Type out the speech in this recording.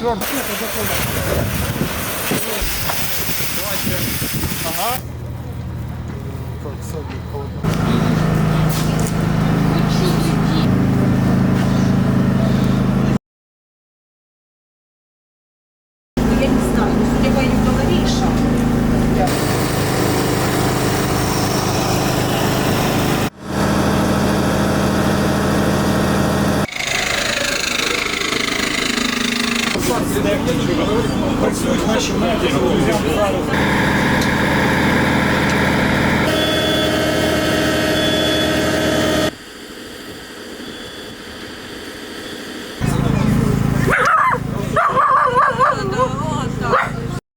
Чорт. Ага. Так, садик холодно. Працюють наші медики.